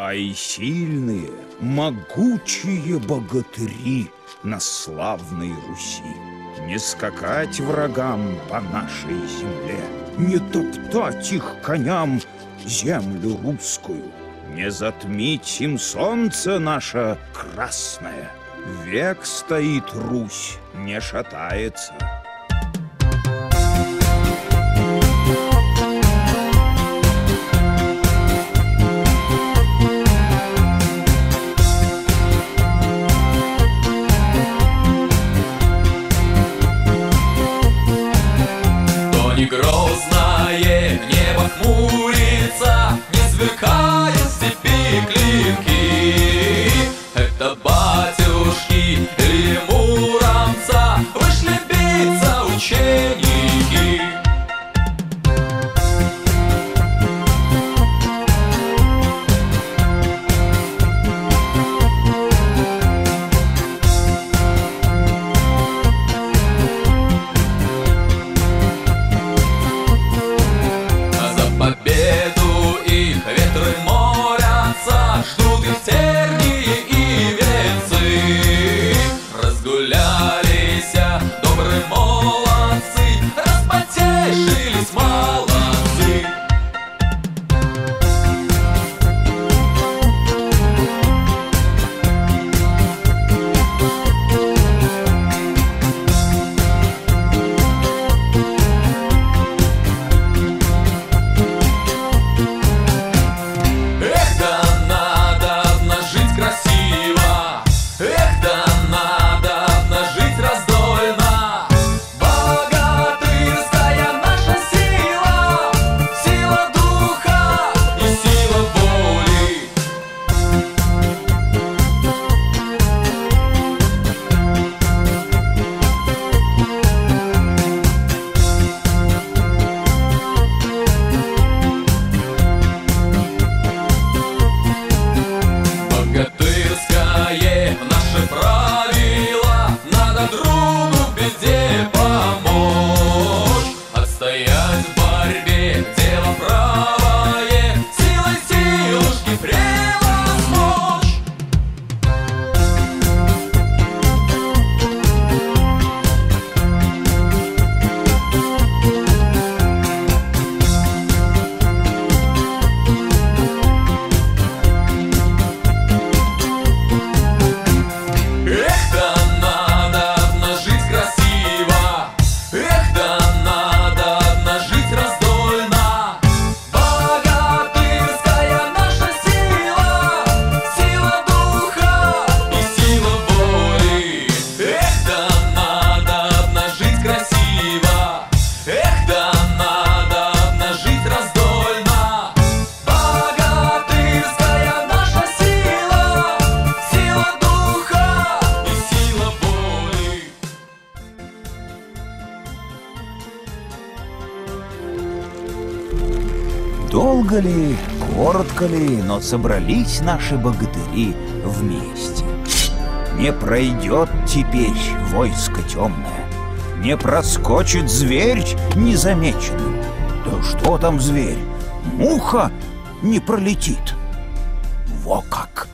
а и сильные, могучие богатыри на славной Руси. Не скакать врагам по нашей земле, не топтать их коням землю русскую, не затмить им солнце наше красное. Век стоит Русь, не шатается. небо хмурится, не свыкает. Долго ли, коротко ли, но собрались наши богатыри вместе. Не пройдет теперь войско темное, Не проскочит зверь незамеченным. Да что там зверь? Муха не пролетит. Во как!